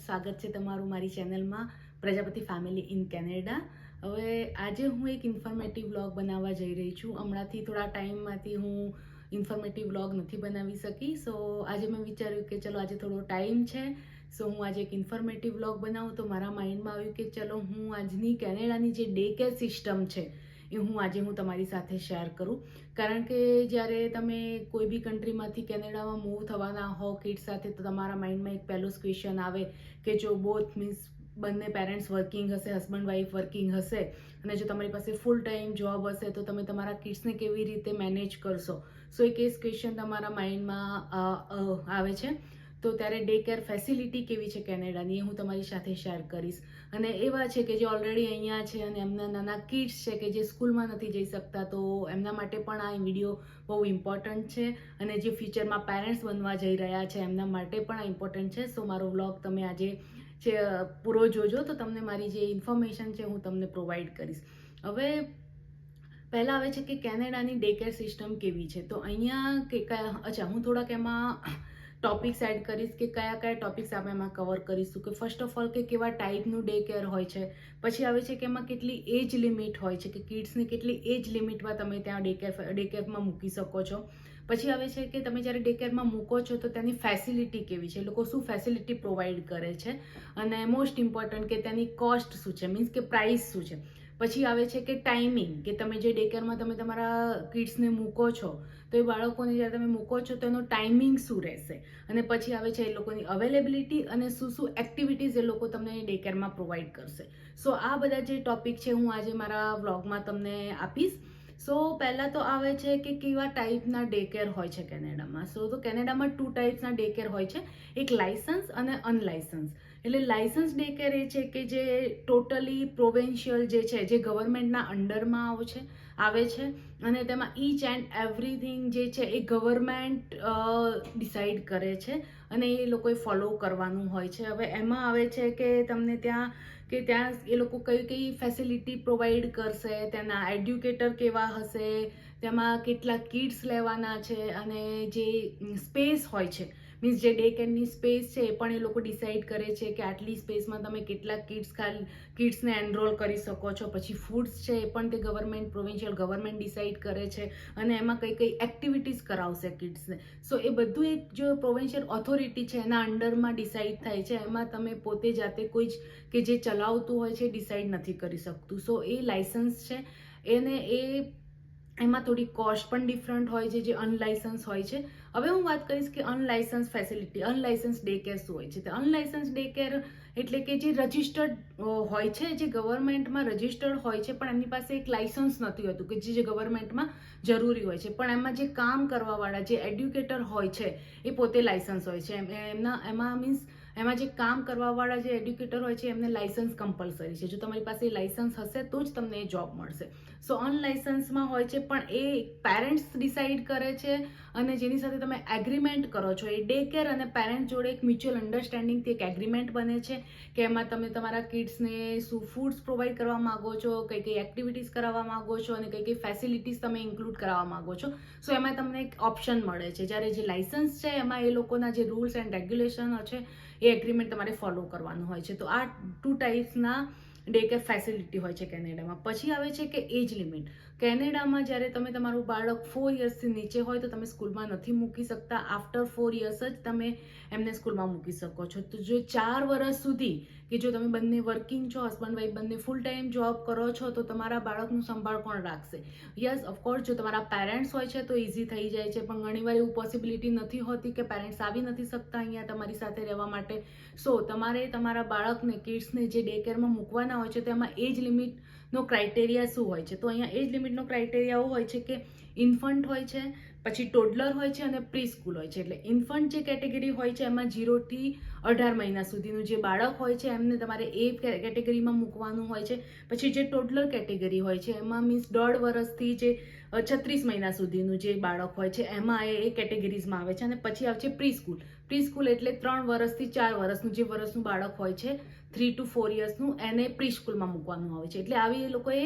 સ્વાગત છે તમારું મારી ચેનલમાં, પ્રજાપતિ ફેમિલી ઇન કેનેડા હવે આજે હું એક ઇન્ફોર્મેટિવ વ્લોગ બનાવવા જઈ રહી છું. હમણાંથી થોડા ટાઈમમાંથી હું ઇન્ફોર્મેટિવ વ્લોગ નથી બનાવી શકી. સો આજે મેં વિચાર્યું કે ચલો આજે થોડો ટાઈમ છે. સો હું આજે એક ઇન્ફોર્મેટિવ વ્લોગ બનાવું. તો મારા માઇન્ડમાં આવ્યું કે ચલો હું આજની કેનેડાની જે ડે કેર સિસ્ટમ છે એ હું આજે હું તમારી સાથે શેર કરું. કારણ કે જ્યારે તમે કોઈ બી કન્ટ્રીમાંથી કેનેડામાં મૂવ થવાના હો કિડ સાથે, તો તમારા માઇન્ડમાં એક પહેલું ક્વેશ્ચન આવે કે જો બોથ મીન્સ બંને પેરેન્ટ્સ વર્કિંગ હશે હસબન્ડ વાઈફ વર્કિંગ હશે, અને જો તમારી પાસે ફૂલ ટાઈમ જોબ હશે, તો તમે તમારા કિડ્સને કેવી રીતે મેનેજ કરશો? સો એક એ ક્વેશ્ચન તમારા માઇન્ડમાં આવે છે. તો ત્યારે ડે કેર ફેસિલિટી કેવી છે કેનેડાની એ હું તમારી સાથે શેર કરીશ. અને એવા છે કે જે ઓલરેડી અહીંયા છે અને એમના નાના કિડ્સ છે કે જે સ્કૂલમાં નથી જઈ શકતા, તો એમના માટે પણ આ વીડિયો બહુ ઇમ્પોર્ટન્ટ છે. અને જે ફ્યુચરમાં પેરેન્ટ્સ બનવા જઈ રહ્યા છે, એમના માટે પણ આ ઇમ્પોર્ટન્ટ છે. સો મારો વ્લોગ તમે આજે છે પૂરો જોજો, તો તમને મારી જે ઇન્ફોર્મેશન છે હું તમને પ્રોવાઈડ કરીશ. હવે, પહેલાં આવે છે કે કેનેડાની ડે કેર સિસ્ટમ કેવી છે? તો અહીંયા કે, અચ્છા, હું થોડાક એમાં ટોપિક્સ એડ કરીશ કે કયા કયા ટોપિક્સ આપણે એમાં કવર કરીશું કે ફર્સ્ટ ઓફ ઓલ કે કેવા ટાઈપનું ડે કેર હોય છે. પછી આવે છે કે એમાં કેટલી એજ લિમિટ હોય છે કે કિડ્સની કેટલી એજ લિમિટમાં તમે ત્યાં ડે કેર ડે કેરમાં મૂકી શકો છો. પછી આવે છે કે તમે જ્યારે ડે કેરમાં મૂકો છો તો તેની ફેસિલિટી કેવી છે? લોકો શું ફેસિલિટી પ્રોવાઈડ કરે છે? અને મોસ્ટ ઇમ્પોર્ટન્ટ કે તેની કોસ્ટ શું છે? મીન્સ કે પ્રાઇસ શું છે? પછી આવે છે કે ટાઈમિંગ કે તમે જે ડે કેરમાં તમે તમારા કિડ્સને મૂકો છો તો એ બાળકોને જ્યારે તમે મૂકો છો તો એનો ટાઈમિંગ શું રહેશે? અને પછી આવે છે એ લોકોની અવેલેબિલિટી અને શું શું એક્ટિવિટીઝ એ લોકો તમને ડે કેરમાં પ્રોવાઈડ કરશે. સો આ બધા જે ટોપિક છે હું આજે મારા વ્લોગમાં તમને આપીશ. સો પહેલાં તો આવે છે કે કેવા ટાઈપના ડે કેર હોય છે કેનેડામાં? સો તો કેનેડામાં ટુ ટાઈપ્સના ડે કેર હોય છે. એક લાયસન્સ અને અનલાયસન્સ એટલે લાયસન્સ ડે કેર એ છે કે જે ટોટલી પ્રોવિન્શિયલ જે છે, જે ગવર્મેન્ટના અંડરમાં આવે છે આવે છે અને તેમાં ઈચ એન્ડ એવરીથિંગ જે છે એ ગવર્મેન્ટ ડિસાઇડ કરે છે અને એ લોકોએ ફોલો કરવાનું હોય છે. હવે એમાં આવે છે કે તમને ત્યાં, કે ત્યાં એ લોકો કઈ કઈ ફેસિલિટી પ્રોવાઈડ કરશે, તેના એડ્યુકેટર કેવા હશે, તેમાં કેટલા કિડ્સ લેવાના છે અને જે સ્પેસ હોય છે મીન્સ જે ડે કેરની સ્પેસ છે, એ પણ એ લોકો ડિસાઇડ કરે છે કે આટલી સ્પેસમાં તમે કેટલા કિડ્સ ખાલી કિડ્સને એનરોલ કરી શકો છો. પછી ફૂડ્સ છે, એ પણ તે ગવર્મેન્ટ પ્રોવિન્શિયલ ગવર્મેન્ટ ડિસાઇડ કરે છે અને એમાં કઈ કઈ એક્ટિવિટીઝ કરાવશે કિડ્સને સો એ બધું એક જો પ્રોવિન્શિયલ ઓથોરિટી છે, એના અંડરમાં ડિસાઇડ થાય છે. એમાં તમે પોતે જાતે કોઈ જ કે જે ચલાવતું હોય છે ડિસાઈડ નથી કરી શકતું. સો એ લાઇસન્સ છે. એને એ એમાં થોડી કોસ્ટ પણ ડિફરન્ટ હોય છે, જે અનલાયસન્સ હોય છે. હવે હું વાત કરીશ કે unlicensed facility unlicensed day care શું હોય છે? તો અનલાયસન્સ ડે કેર એટલે કે જે રજિસ્ટર્ડ હોય છે, જે ગવર્મેન્ટમાં રજિસ્ટર્ડ હોય છે, પણ એમની પાસે એક લાયસન્સ નથી હોતું, કે જે ગવર્મેન્ટમાં જરૂરી હોય છે. પણ એમાં જે કામ કરવાવાળા, જે એડ્યુકેટર હોય છે, એ પોતે લાયસન્સ હોય છે. એમ- એમના, એમાં મીન્સ એમાં જે કામ કરવાવાળા જે એડ્યુકેટર હોય છે, એમને લાયસન્સ કમ્પલસરી છે. જો તમારી પાસે લાયસન્સ હશે, તો જ તમને એ જોબ મળશે. સો અનલાયસન્સમાં હોય છે, પણ એ પેરેન્ટ્સ ડિસાઇડ કરે છે અને જેની સાથે તમે એગ્રીમેન્ટ કરો છો. એ ડે કેર અને પેરેન્ટ જોડે એક મ્યુચ્યુઅલ અન્ડરસ્ટેન્ડિંગથી એક એગ્રીમેન્ટ બને છે કે એમાં તમે તમારા કિડ્સને શું ફૂડ્સ પ્રોવાઈડ કરવા માંગો છો, કઈ કઈ એક્ટિવિટીઝ કરાવવા માંગો છો અને કઈ કઈ ફેસિલિટીઝ તમે ઇન્ક્લુડ કરાવવા માંગો છો. સો એમાં તમને એક ઓપ્શન મળે છે. જ્યારે જે લાયસન્સ છે, એમાં એ લોકોના જે રૂલ્સ એન્ડ રેગ્યુલેશન છે એ એગ્રીમેન્ટ તમારે ફોલો કરવાનું હોય છે. તો આ ટુ ટાઈપ્સના ડે કેર ફેસિલિટી હોય છે કેનેડામાં. પછી આવે છે કે એજ લિમિટ કેનેડામાં જ્યારે તમે તમારું બાળક ફોર યર્સથી નીચે હોય તો તમે સ્કૂલમાં નથી મૂકી શકતા. આફ્ટર ફોર યર્સ જ તમે એમને સ્કૂલમાં મૂકી શકો છો. તો જો ચાર વર્ષ સુધી કે જો તમે બંને વર્કિંગ છો હસબન્ડ વાઈફ બંને ફૂલ ટાઈમ જોબ કરો છો, તો તમારા બાળકનું સંભાળ કોણ રાખશે? યસ ઓફકોર્સ જો તમારા પેરેન્ટ્સ હોય છે તો ઇઝી થઈ જાય છે, પણ ઘણીવાર એવું પોસિબિલિટી નથી હોતી કે પેરેન્ટ્સ આવી નથી શકતા અહીંયા તમારી સાથે રહેવા માટે. સો તમારે તમારા બાળકને કિડ્સને જે ડે કેરમાં મૂકવાના હોય છે તેમાં એજ લિમિટનો ક્રાઇટેરિયા શું હોય છે? તો અહીંયા એજ લિમિટનો ક્રાઇટેરિયા હોય છે કે ઇન્ફન્ટ હોય છે પછી ટોડલર હોય છે અને પ્રી સ્કૂલ હોય છે. એટલે ઇન્ફન્ટ જે કેટેગરી હોય છે, એમાં જીરોથી અઢાર મહિના સુધીનું જે બાળક હોય છે, એમને તમારે એ કેટેગરીમાં મૂકવાનું હોય છે. પછી જે ટોડલર કેટેગરી હોય છે, એમાં મીન્સ દોઢ વર્ષથી જે છત્રીસ મહિના સુધીનું જે બાળક હોય છે, એમાં એ કેટેગરીઝમાં આવે છે. અને પછી આવે છે પ્રી સ્કૂલ પ્રી સ્કૂલ એટલે ત્રણ વર્ષથી ચાર વર્ષનું, જે વર્ષનું બાળક હોય છે થ્રી ટુ ફોર યર્સનું એને પ્રી સ્કૂલમાં મૂકવાનું આવે છે. એટલે આવી એ લોકોએ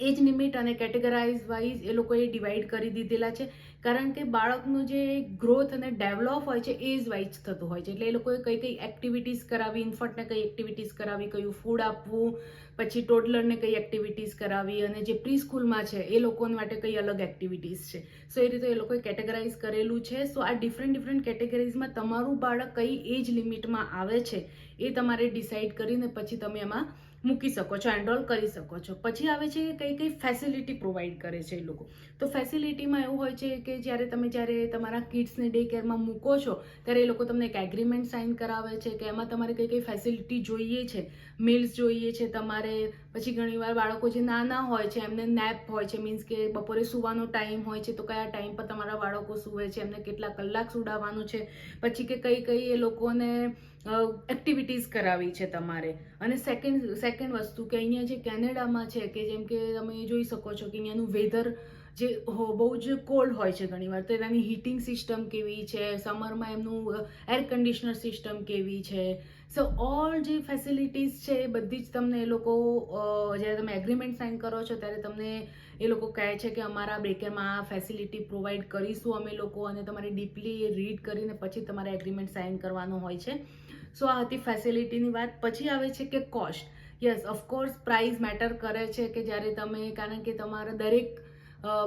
એજ લિમિટ અને કેટેગરાઇઝ વાઇઝ એ લોકોએ ડિવાઈડ કરી દીધેલા છે. કારણ કે બાળકનું જે ગ્રોથ અને ડેવલપ હોય છે એજ વાઇઝ થતું હોય છે. એટલે એ લોકોએ કઈ કઈ એક્ટિવિટીઝ કરાવી, ઇન્ફન્ટને કઈ એક્ટિવિટીઝ કરાવી, કયું ફૂડ આપવું, પછી ટોડલરને કઈ એક્ટિવિટીઝ કરાવી અને જે પ્રી સ્કૂલમાં છે, એ લોકો માટે કઈ અલગ એક્ટિવિટીઝ છે. સો એ રીતે એ લોકોએ કેટેગરાઇઝ કરેલું છે. સો આ ડિફરન્ટ ડિફરન્ટ કેટેગરીઝમાં તમારું બાળક કઈ એજ લિમિટમાં આવે છે, એ તમારે ડિસાઇડ કરીને પછી તમે એમાં મૂકી શકો છો એનરોલ કરી શકો છો. પછી આવે છે કઈ કઈ ફેસિલિટી પ્રોવાઈડ કરે છે એ લોકો. તો ફેસિલિટીમાં એવું હોય છે કે જ્યારે તમે જ્યારે તમારા કિડ્સને ડે કેરમાં મૂકો છો, ત્યારે એ લોકો તમને એક એગ્રીમેન્ટ સાઇન કરાવે છે કે એમાં તમારે કઈ કઈ ફેસિલિટી જોઈએ છે. મિલ્સ જોઈએ છે તમારે પછી ઘણીવાર બાળકો જે નાના હોય છે, એમને નેપ હોય છે મીન્સ કે બપોરે સૂવાનો ટાઈમ હોય છે, તો કયા ટાઈમ પર તમારા બાળકો સૂવે છે, એમને કેટલા કલાક સુડાવવાનું છે, પછી કે કઈ કઈ એ લોકોને એક્ટિવિટીઝ કરાવી છે તમારે. અને સેકન્ડ સેકન્ડ વસ્તુ કે અહીંયા જે કેનેડામાં છે, કે જેમ કે તમે જોઈ શકો છો કે અહીંયાનું વેધર જે હો- બહુ જ કોલ્ડ હોય છે ઘણીવાર તો એની હીટિંગ સિસ્ટમ કેવી છે સમરમાં એમનું એર કન્ડિશનર સિસ્ટમ કેવી છે સો ઓલ જે ફેસિલિટીઝ છે, એ બધી જ તમને એ લોકો જ્યારે તમે એગ્રીમેન્ટ સાઇન કરો છો, ત્યારે તમને એ લોકો કહે છે કે અમારા બેકરમાં આ ફેસિલિટી પ્રોવાઈડ કરીશું અમે લોકો અને તમારે ડીપલી રીડ કરીને પછી તમારે એગ્રીમેન્ટ સાઇન કરવાનું હોય છે. સો આ હતી ફેસિલિટીની વાત. પછી આવે છે કે cost yes of course price matter કરે છે કે જ્યારે તમે, કારણ કે તમારા દરેક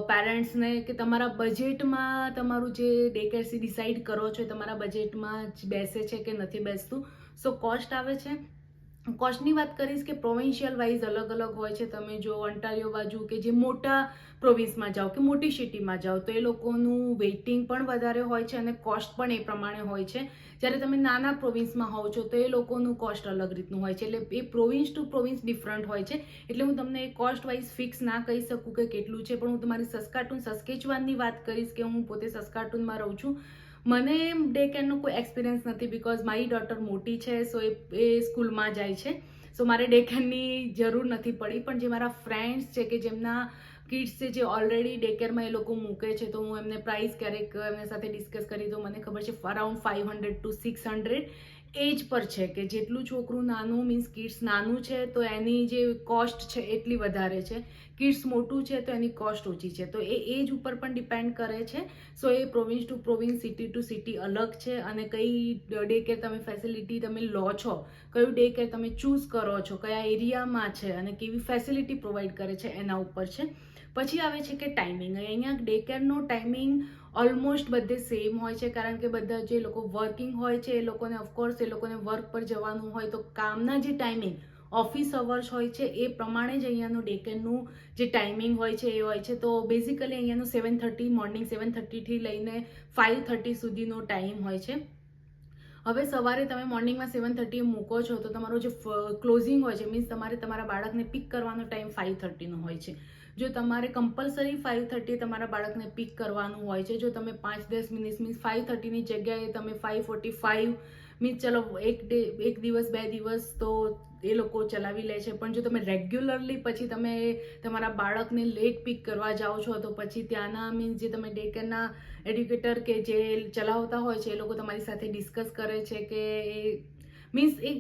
પેરેન્ટ્સને કે તમારા બજેટમાં તમારું જે ડે કેર ડિસાઇડ કરો છો, એ તમારા બજેટમાં જ બેસે છે કે નથી બેસતું. સો કોસ્ટ આવે છે. કોસ્ટની વાત કરીશ કે પ્રોવિન્શિયલ વાઇઝ અલગ અલગ હોય છે. તમે જો ઓન્ટારિયો બાજુ કે જે મોટા પ્રોવિન્સમાં જાઓ કે મોટી સિટીમાં જાઓ, તો એ લોકોનું વેઇટિંગ પણ વધારે હોય છે અને કોસ્ટ પણ એ પ્રમાણે હોય છે. જ્યારે તમે નાના પ્રોવિન્સમાં હોવ છો, તો એ લોકોનું કોસ્ટ અલગ રીતનું હોય છે. એટલે એ પ્રોવિન્સ ટુ પ્રોવિન્સ ડિફરન્ટ હોય છે. એટલે હું તમને કોસ્ટ વાઇઝ ફિક્સ ના કહી શકું કે કેટલું છે, પણ હું તમારી સસ્કાટૂન સસ્કેચવાનની વાત કરીશ કે હું પોતે સસ્કાટૂનમાં રહું છું. મને ડે કેરનો કોઈ એક્સપિરિયન્સ નથી બિકોઝ મારી ડોટર મોટી છે સો એ એ સ્કૂલમાં જાય છે. સો મારે ડે કેરની જરૂર નથી પડી, પણ જે મારા ફ્રેન્ડ્સ છે કે જેમના કિડ્સ છે જે ઓલરેડી ડે કેરમાં એ લોકો મૂકે છે, તો હું એમને પ્રાઇસ ક્યારેક એમની સાથે ડિસ્કસ કરી, તો મને ખબર છે around five hundred to six hundred એજ પર છે કે જેટલું છોકરું નાનું મીન્સ કિડ્સ નાનું છે, તો એની જે કોસ્ટ છે એટલી વધારે છે. કિડ્સ મોટું છે તો એની કોસ્ટ ઓછી છે. તો એ એજ ઉપર પણ ડિપેન્ડ કરે છે. So A province to province city to city અલગ છે અને કઈ ડે કેર તમે ફેસિલિટી તમે લો છો, કયું ડે કેર તમે ચૂઝ કરો છો, કયા એરિયામાં છે અને કેવી ફેસિલિટી પ્રોવાઈડ કરે છે એના ઉપર છે. પછી આવે છે કે ટાઈમિંગ અહીંયા ડે કેરનો ટાઈમિંગ ઓલમોસ્ટ બધે સેમ હોય છે કારણ કે બધા જે લોકો વર્કિંગ હોય છે એ લોકોને ઓફકોર્સ એ લોકોને વર્ક પર જવાનું હોય તો કામના જે ટાઈમિંગ ઓફિસ અવર્સ હોય છે, એ પ્રમાણે જ અહીંયાનું ડેકનનું જે ટાઈમિંગ હોય છે, એ હોય છે. તો બેઝિકલી અહીંયાનું સેવન થર્ટી મોર્નિંગ સેવન થર્ટીથી લઈને ફાઇવ થર્ટી સુધીનો ટાઈમ હોય છે. હવે સવારે તમે મોર્નિંગમાં સેવન થર્ટીએ મૂકો છો, તો તમારો જે ક્લોઝિંગ હોય છે મીન્સ તમારે તમારા બાળકને પિક કરવાનો ટાઈમ ફાઇવ થર્ટીનો હોય છે. જો તમારે કમ્પલસરી ફાઇવ થર્ટી તમારા બાળકને પિક કરવાનું હોય છે, જો તમે પાંચ દસ મિનિટ મીન્સ ફાઇવ થર્ટીની જગ્યાએ તમે ફાઇવ ફોર્ટી ફાઇવ મીન્સ ચલો એક ડે, એક દિવસ, બે દિવસ તો એ લોકો ચલાવી લે છે. પણ જો તમે રેગ્યુલરલી પછી તમે તમારા બાળકને લેટ પિક કરવા જાઓ છો, તો પછી ત્યાંના મીન્સ જે તમે ડે કેરના એડ્યુકેટર કે જે ચલાવતા હોય છે, એ લોકો તમારી સાથે ડિસ્કસ કરે છે કે એ મીન્સ એ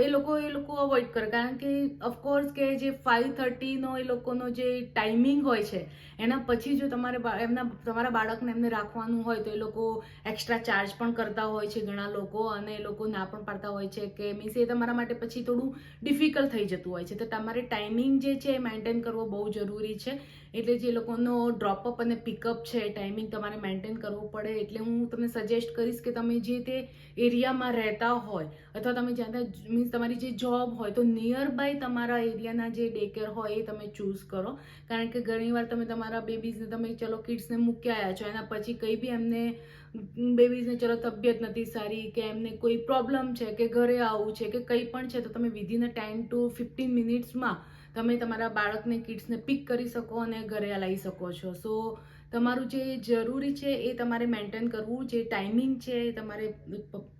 એ લોકો એ લોકો અવોઇડ કરે. કારણ કે ઓફકોર્સ કે જે ફાઇવ થર્ટીનો એ લોકોનો જે ટાઈમિંગ હોય છે, એના પછી જો તમારે એમના, તમારા બાળકને એમને રાખવાનું હોય તો એ લોકો એક્સ્ટ્રા ચાર્જ પણ કરતા હોય છે ઘણા લોકો અને એ લોકો ના પણ પાડતા હોય છે કે મીન્સ એ તમારા માટે પછી થોડું ડિફિકલ્ટ થઈ જતું હોય છે. તો તમારે ટાઈમિંગ જે છે એ મેન્ટેન કરવો બહુ જરૂરી છે. એટલે જે લોકોનો ડ્રોપઅપ અને પિકઅપ છે ટાઈમિંગ તમારે મેન્ટેન કરવો પડે, એટલે હું તમને સજેસ્ટ કરીશ કે તમે જે તે એરિયામાં રહેતા હોય, અથવા તમે જ્યાં મીન્સ તમારી જે જોબ હોય, તો નિયર બાય તમારા એરિયાના જે ડે કેર હોય, એ તમે ચૂઝ કરો. કારણ કે ઘણીવાર તમે તમારા બેબીઝને તમે ચલો કિડ્સને મૂકી આવ્યા છો, એના પછી કંઈ બી એમને બેબીઝને ચલો તબિયત નથી સારી, કે એમને કોઈ પ્રોબ્લેમ છે, કે ઘરે આવવું છે, કે કંઈ પણ છે, તો તમે within a ten to fifteen મિનિટ્સમાં તમે તમારા બાળકને કિડ્સને પિક કરી શકો અને ઘરે લાવી શકો છો. સો તમારું જે જરૂરી છે એ તમારે મેન્ટેન કરવું, જે ટાઈમિંગ છે એ તમારે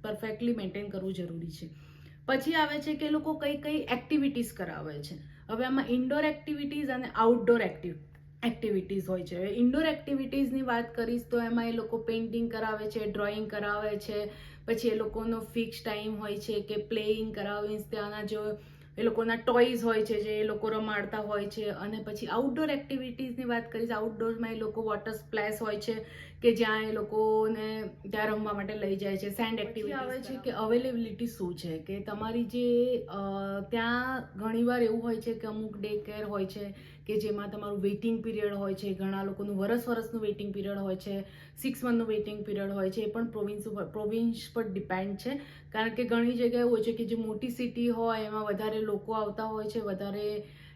પરફેક્ટલી મેન્ટેન કરવું જરૂરી છે. પછી આવે છે કે લોકો કઈ કઈ એક્ટિવિટીઝ કરાવે છે. હવે આમાં ઇન્ડોર એક્ટિવિટીઝ અને આઉટડોર એક્ટિવ એક્ટિવિટીઝ હોય છે. ઇન્ડોર એક્ટિવિટીઝની વાત કરીશ તો એમાં એ લોકો પેઇન્ટિંગ કરાવે છે ડ્રોઈંગ કરાવે છે. પછી એ લોકોનો ફિક્સ ટાઈમ હોય છે કે પ્લેઇંગ કરાવે. ત્યાંના જો એ લોકોના ટોયઝ હોય છે જે એ લોકો રમાડતા હોય છે અને પછી આઉટડોર એક્ટિવિટીઝની વાત કરીશ આઉટડોરમાં એ લોકો વોટર સ્પ્લેશ હોય છે કે જ્યાં એ લોકોને ત્યાં રમવા માટે લઈ જાય છે સેન્ડ એક્ટિવિટી આવે છે કે અવેલેબિલિટી શું છે? કે તમારી જે ત્યાં ઘણીવાર એવું હોય છે કે અમુક ડે કેર હોય છે કે જેમાં તમારું વેઇટિંગ પીરિયડ હોય છે ઘણા લોકોનું વરસ વરસનું વેઇટિંગ પીરિયડ હોય છે સિક્સ મંથનું વેઇટિંગ પીરિયડ હોય છે એ પણ પ્રોવિન્સ ઉપર પ્રોવિન્સ પર ડિપેન્ડ છે. કારણ કે ઘણી જગ્યાએ એવું હોય છે કે જે મોટી સિટી હોય એમાં વધારે લોકો આવતા હોય છે વધારે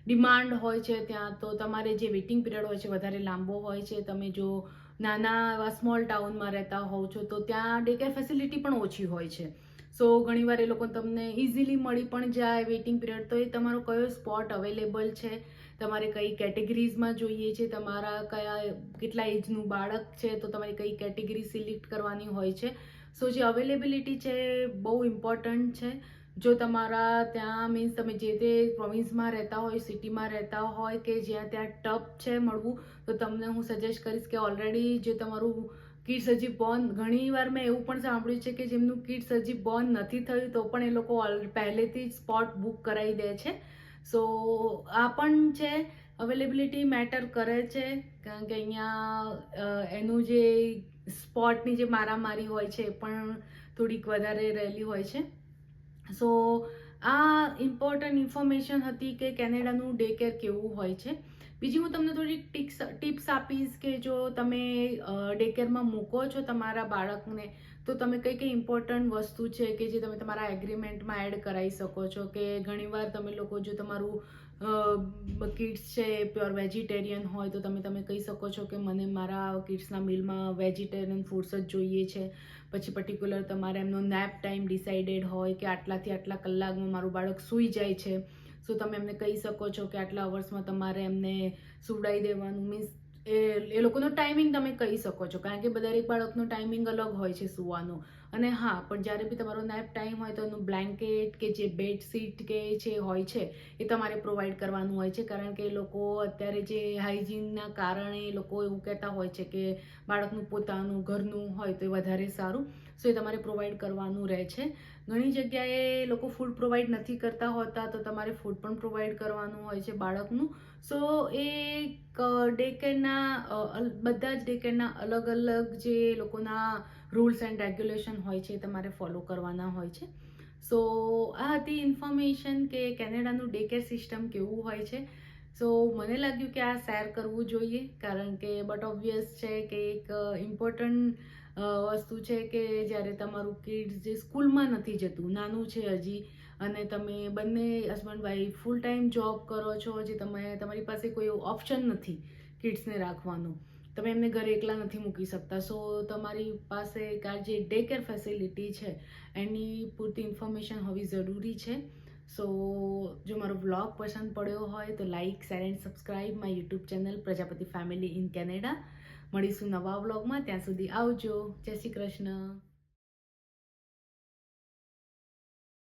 ડિમાન્ડ હોય છે ત્યાં તો તમારે જે વેઇટિંગ પીરિયડ હોય છે વધારે લાંબો હોય છે. તમે જો નાના એવા સ્મોલ ટાઉનમાં રહેતા હોવ છો, તો ત્યાં ડે કેર ફેસિલિટી પણ ઓછી હોય છે. સો ઘણીવાર એ લોકો તમને ઇઝીલી મળી પણ જાય વેઇટિંગ પીરિયડ તો એ તમારો કયો સ્પોટ અવેલેબલ છે? તમારે કઈ કેટેગરીઝમાં જોઈએ છે? તમારા કયા, કેટલા એજનું બાળક છે? તો તમારે કઈ કેટેગરી સિલેક્ટ કરવાની હોય છે? સો જે અવેલેબિલિટી છે બહુ ઇમ્પોર્ટન્ટ છે. જો તમારા ત્યાં મીન્સ તમે જે તે પ્રોવિન્સમાં રહેતા હોય સિટીમાં રહેતા હોય કે જ્યાં ત્યાં ટપ છે મળવું, તો તમને હું સજેસ્ટ કરીશ કે ઓલરેડી જે તમારું કિડ્સ હજી બોર્ન ઘણી વાર મેં એવું પણ સાંભળ્યું છે કે જેમનું કિડ્સ હજી બોર્ન નથી થયું, તો પણ એ લોકો પહેલેથી જ સ્પોટ બુક કરાવી દે છે. સો આ પણ છે અવેલેબિલિટી મેટર કરે છે, કારણ કે અહીંયા એનું જે સ્પોટની જે મારામારી હોય છે એ પણ થોડીક વધારે રહેલી હોય છે. સો આ ઇમ્પોર્ટન્ટ ઇન્ફોર્મેશન હતી કે કેનેડાનું ડે કેર કેવું હોય છે. બીજી હું તમને થોડી ટિપ્સ ટિપ્સ આપીશ કે જો તમે ડે કેરમાં મૂકો છો તમારા બાળકને, તો તમે કઈ કઈ ઇમ્પોર્ટન્ટ વસ્તુ છે કે જે તમે તમારા એગ્રીમેન્ટમાં એડ કરાવી શકો છો કે ઘણીવાર તમે લોકો જો તમારું કિડ્સ છે પ્યોર વેજીટેરિયન હોય તો તમે તમે કહી શકો છો કે મને મારા કિડ્સના મિલમાં વેજીટેરિયન ફૂડ્સ જ જોઈએ છે. પછી પર્ટિક્યુલર તમારે એમનો નેપ ટાઈમ ડિસાઇડેડ હોય કે આટલાથી આટલા કલાકમાં મારું બાળક સૂઈ જાય છે. સો તમે એમને કહી શકો છો કે આટલા અવર્સમાં તમારે એમને સુવડાવી દેવાનું. મીન્સ એ એ લોકોનો ટાઈમિંગ તમે કહી શકો છો. કારણ કે દરેક બાળકનો ટાઈમિંગ અલગ હોય છે સૂવાનો. અને હા, પણ જ્યારે બી તમારો નેપ ટાઈમ હોય તો એનું બ્લેન્કેટ કે જે બેડશીટ કે જે હોય છે, એ તમારે પ્રોવાઈડ કરવાનું હોય છે. કારણ કે લોકો અત્યારે જે હાઇજીનના કારણે લોકો એવું કહેતા હોય છે કે બાળકનું પોતાનું ઘરનું હોય તો એ વધારે સારું. સો એ તમારે પ્રોવાઈડ કરવાનું રહે છે. ઘણી જગ્યાએ લોકો ફૂડ પ્રોવાઈડ નથી કરતા હોતા તો તમારે ફૂડ પણ પ્રોવાઈડ કરવાનું હોય છે બાળકનું. સો એ ડે કેરના બધા જ ડે કેરના અલગ અલગ જે લોકોના રૂલ્સ એન્ડ રેગ્યુલેશન હોય છે એ તમારે ફોલો કરવાના હોય છે. સો આ હતી ઇન્ફોર્મેશન કે કેનેડાનું ડે કેર સિસ્ટમ કેવું હોય છે. સો મને લાગ્યું કે આ શેર કરવું જોઈએ કારણ કે બટ ઓબ્વિયસ છે કે એક ઇમ્પોર્ટન્ટ વસ્તુ છે કે જ્યારે તમારું કિડ્સ જે સ્કૂલમાં નથી જતું, નાનું છે હજી, અને તમે બંને husband wife full time job કરો છો, જે તમે, તમારી પાસે કોઈ ઓપ્શન નથી કિડ્સને રાખવાનું, તમે એમને ઘરે એકલા નથી મૂકી શકતા. સો તમારી પાસે કાર જે ડે કેર ફેસિલિટી છે, એની પૂરતી ઇન્ફોર્મેશન હોવી જરૂરી છે. સો જો મારો બ્લોગ પસંદ પડ્યો હોય તો like share and subscribe my YouTube channel Prajapati family in Canada મળીશું નવા વ્લોગમાં. ત્યાં સુધી આવજો. જય શ્રી કૃષ્ણ.